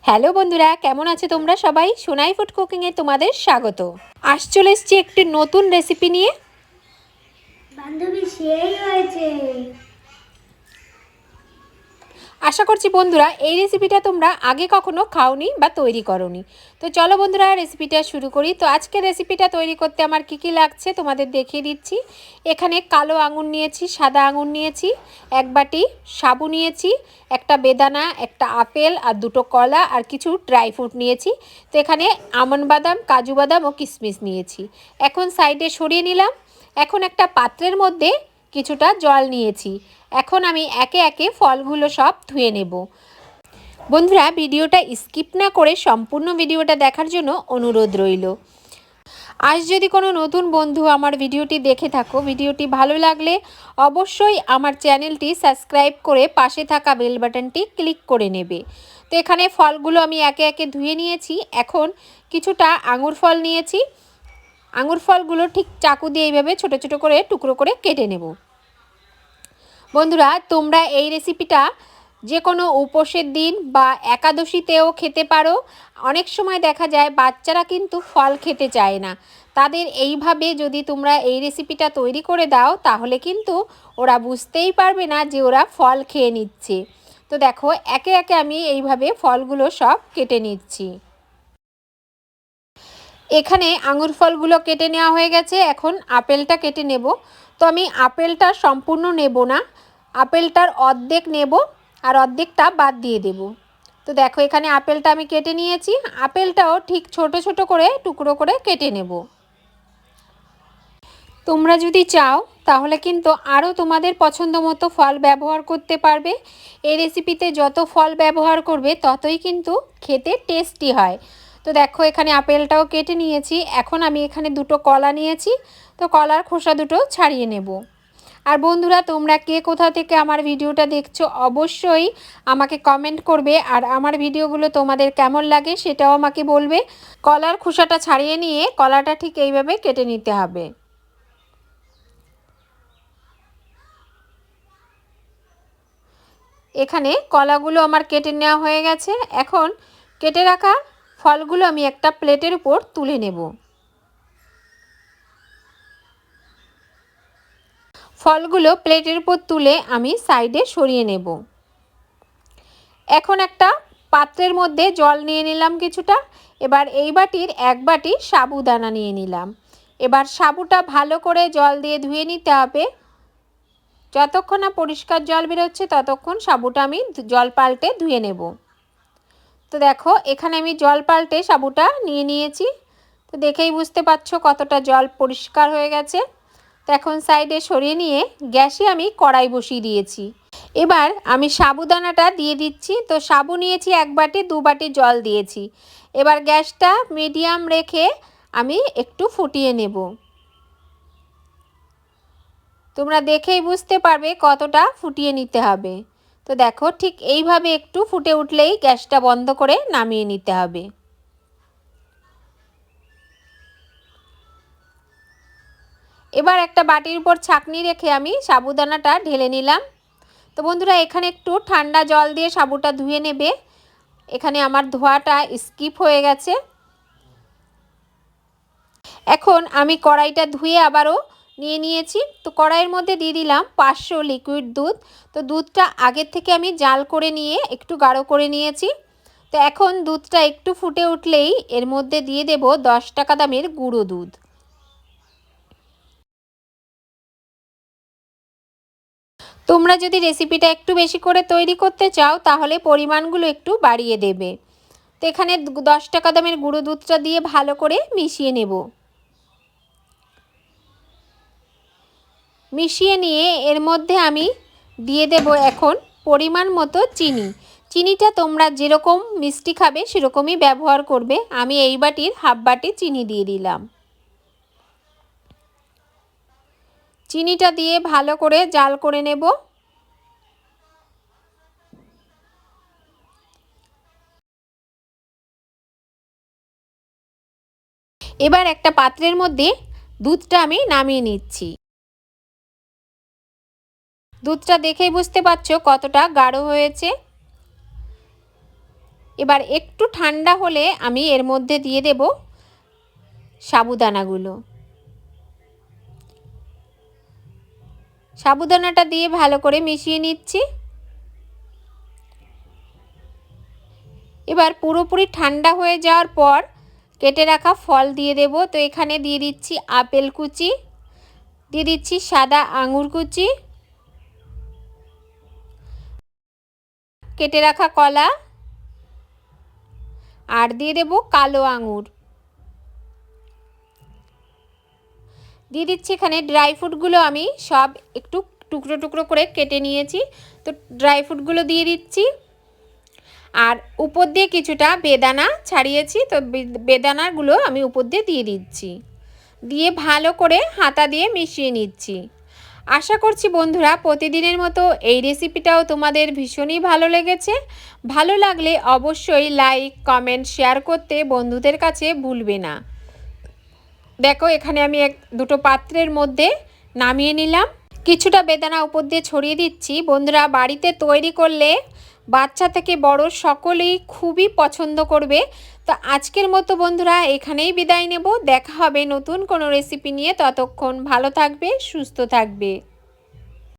Hello বন্ধুরা, কেমন আছে তোমরা সবাই? সোনাই ফুড কুকিংয়ে তোমাদের স্বাগত। আজ চলে এসছি একটি নতুন রেসিপি নিয়ে। বান্ধবী সেই হয়েছে। আশা করছি বন্ধুরা, এই রেসিপিটা তোমরা আগে কখনো খাওনি বা তৈরি করনি। তো চলো বন্ধুরা রেসিপিটা শুরু করি। তো আজকে রেসিপিটা তৈরি করতে আমার কি কি লাগছে তোমাদের দেখিয়ে দিচ্ছি। এখানে কালো আঙুর নিয়েছি, সাদা আঙুর নিয়েছি, এক বাটি সাবু নিয়েছি, একটা বেদানা, একটা আপেল, আর দুটো কলা, আর কিছু ড্রাই ফ্রুট নিয়েছি। তো এখানে আমন বাদাম, কাজু বাদাম ও কিশমিশ নিয়েছি। এখন সাইডে সরিয়ে নিলাম। এখন একটা পাত্রের মধ্যে কিছুটা জল নিয়েছি। এখন আমি একে একে ফলগুলো সব ধুয়ে নেব। বন্ধুরা, ভিডিওটা স্কিপ না করে সম্পূর্ণ ভিডিওটা দেখার জন্য অনুরোধ রইল। আজ যদি কোনো নতুন বন্ধু আমার ভিডিওটি দেখে থাকো, ভিডিওটি ভালো লাগলে অবশ্যই আমার চ্যানেলটি সাবস্ক্রাইব করে পাশে থাকা বেল বাটনটি ক্লিক করে নেবে। তো এখানে ফলগুলো আমি একে একে ধুয়ে নিয়েছি। এখন কিছুটা আঙুর ফল নিয়েছি। আঙুর ফলগুলো ঠিক চাকু দিয়ে এইভাবে ছোটো ছোটো করে টুকরো করে কেটে নেব। বন্ধুরা, তোমরা এই রেসিপিটা যে কোনো উপোসের দিন বা একাদশীতেও খেতে পারো। অনেক সময় দেখা যায় বাচ্চারা কিন্তু ফল খেতে চায় না। তাদের এইভাবে যদি তোমরা এই রেসিপিটা তৈরি করে দাও, তাহলে কিন্তু ওরা বুঝতেই পারবে না যে ওরা ফল খেয়ে নিচ্ছে। তো দেখো, একে একে আমি এইভাবে ফলগুলো সব কেটে নিচ্ছি। এখানে আঙুর ফলগুলো কেটে নেওয়া হয়ে গেছে। এখন আপেলটা কেটে নেব। তো আমি আপেলটা সম্পূর্ণ নেব না। আপেলটার অর্ধেক নেব আর অর্ধেকটা বাদ দিয়ে দেব। তো দেখো এখানে আপেলটা আমি কেটে নিয়েছি। আপেলটাও ঠিক ছোট ছোট করে, টুকরো করে কেটে নেব। তোমরা যদি চাও, তাহলে কিন্তু আরও তোমাদের পছন্দ মতো ফল ব্যবহার করতে পারবে। এই রেসিপিতে যত ফল ব্যবহার করবে, ততই কিন্তু খেতে টেস্টি হয়। তো দেখো এখানে আপেলটাও কেটে নিয়েছি। এখন আমি এখানে দুটো কলা নিয়েছি। তো কলার খোসা দুটো ছাড়িয়ে নেব। আর বন্ধুরা, তোমরা কে কোথা থেকে আমার ভিডিওটা দেখছ, অবশ্যই আমাকে কমেন্ট করবে। আর আমার ভিডিওগুলো তোমাদের কেমন লাগে সেটাও আমাকে বলবে। কলার খোসাটা ছাড়িয়ে নিয়ে কলাটা ঠিক এইভাবে কেটে নিতে হবে। এখানে কলাগুলো আমার কেটে নেওয়া হয়ে গেছে। এখন কেটে রাখা ফলগুলো আমি একটা প্লেটের উপর তুলে নেব। ফলগুলো প্লেটের উপর তুলে আমি সাইডে সরিয়ে নেব। এখন একটা পাত্রের মধ্যে জল নিয়ে নিলাম কিছুটা। এবার এই বাটির এক বাটি সাবুদানা নিয়ে নিলাম। এবার সাবুটা ভালো করে জল দিয়ে ধুয়ে নিতে হবে। যতক্ষণ না পরিষ্কার জল বেরোচ্ছে, ততক্ষণ সাবুটা আমি জল পাল্টে ধুয়ে নেব। তো দেখো, এখানে আমি জল পাল্টে সাবুটা নিয়ে নিয়েছি। তো দেখেই বুঝতে পারছ কতটা জল পরিষ্কার হয়ে গেছে। তো এখন সাইডে সরিয়ে নিয়ে গ্যাসে আমি কড়াই বসিয়ে দিয়েছি। এবার আমি সাবুদানাটা দিয়ে দিচ্ছি। তো সাবু নিয়েছি এক বাটি, দু বাটি জল দিয়েছি। এবার গ্যাসটা মিডিয়াম রেখে আমি একটু ফুটিয়ে নেব। তোমরা দেখেই বুঝতে পারবে কতটা ফুটিয়ে নিতে হবে। তো দেখো, ঠিক এইভাবে একটু ফুটে উঠলেই গ্যাসটা বন্ধ করে নামিয়ে নিতে হবে। এবার একটা বাটির উপর ছাকনি রেখে আমি সাবুদানাটা ঢেলে নিলাম। তো বন্ধুরা, এখানে একটু ঠান্ডা জল দিয়ে সাবুটা ধুয়ে নেবে। এখানে আমার ধোয়াটা স্কিপ হয়ে গেছে। এখন আমি কড়াইটা ধুয়ে আবারও নিয়ে নিয়েছি। তো কড়াইয়ের মধ্যে দিয়ে দিলাম পাঁচশো লিকুইড দুধ। তো দুধটা আগের থেকে আমি জাল করে নিয়ে একটু গাঢ় করে নিয়েছি। তো এখন দুধটা একটু ফুটে উঠলেই এর মধ্যে দিয়ে দেব দশ টাকা দামের গুঁড়ো দুধ। তোমরা যদি রেসিপিটা একটু বেশি করে তৈরি করতে চাও, তাহলে পরিমাণগুলো একটু বাড়িয়ে দেবে। তো এখানে দশ টাকা দামের গুঁড়ো দুধটা দিয়ে ভালো করে মিশিয়ে নেব। মিশিয়ে নিয়ে এর মধ্যে আমি দিয়ে দেব এখন পরিমাণ মতো চিনি। চিনিটা তোমরা যেরকম মিষ্টি খাবে সেরকমই ব্যবহার করবে। আমি এই বাটির হাফ বাটি চিনি দিয়ে দিলাম। চিনিটা দিয়ে ভালো করে জাল করে নেব। এবার একটা পাত্রের মধ্যে দুধটা আমি নামিয়ে নিচ্ছি। দুধটা দেখেই বুঝতে পারছ কতটা গাঢ় হয়েছে? এবার একটু ঠান্ডা হলে আমি এর মধ্যে দিয়ে দেব সাবুদানাগুলো। সাবুদানাটা দিয়ে ভালো করে মিশিয়ে নিচ্ছি। এবার পুরোপুরি ঠান্ডা হয়ে যাওয়ার পর কেটে রাখা ফল দিয়ে দেব। তো এখানে দিয়ে দিচ্ছি আপেল কুচি, দিয়ে দিচ্ছি সাদা আঙুর কুচি কেটে রাখা কলা। আর দিয়ে দেব কালো আঙুর। দিয়ে দিচ্ছি এখানে ড্রাই ফ্রুটগুলো আমি সব একটু টুকরো টুকরো করে কেটে নিয়েছি। তো ড্রাই ফ্রুটগুলো দিয়ে দিচ্ছি। আর উপর দিয়ে কিছুটা বেদানা ছাড়িয়েছি। তো বেদানাগুলো আমি উপর দিয়ে দিয়ে দিচ্ছি। দিয়ে ভালো করে হাতা দিয়ে মিশিয়ে নিচ্ছি। আশা করছি বন্ধুরা প্রতিদিনের মতো এই রেসিপিটাও তোমাদের ভীষণই ভালো লেগেছে। ভালো লাগলে অবশ্যই লাইক কমেন্ট শেয়ার করতে বন্ধুদের কাছে ভুলবে না। দেখো, এখানে আমি এক, দুটো পাত্রের মধ্যে নামিয়ে নিলাম। কিছুটা বেদানা উপর দিয়ে ছড়িয়ে দিচ্ছি। বন্ধুরা, বাড়িতে তৈরি করলে বাচ্চা থেকে বড় সকলেই খুবই পছন্দ করবে। তো আজকের মতো বন্ধুরা, এখানেই বিদায় নেব। দেখা হবে নতুন কোনো রেসিপি নিয়ে। ততক্ষণ ভালো থাকবে, সুস্থ থাকবে।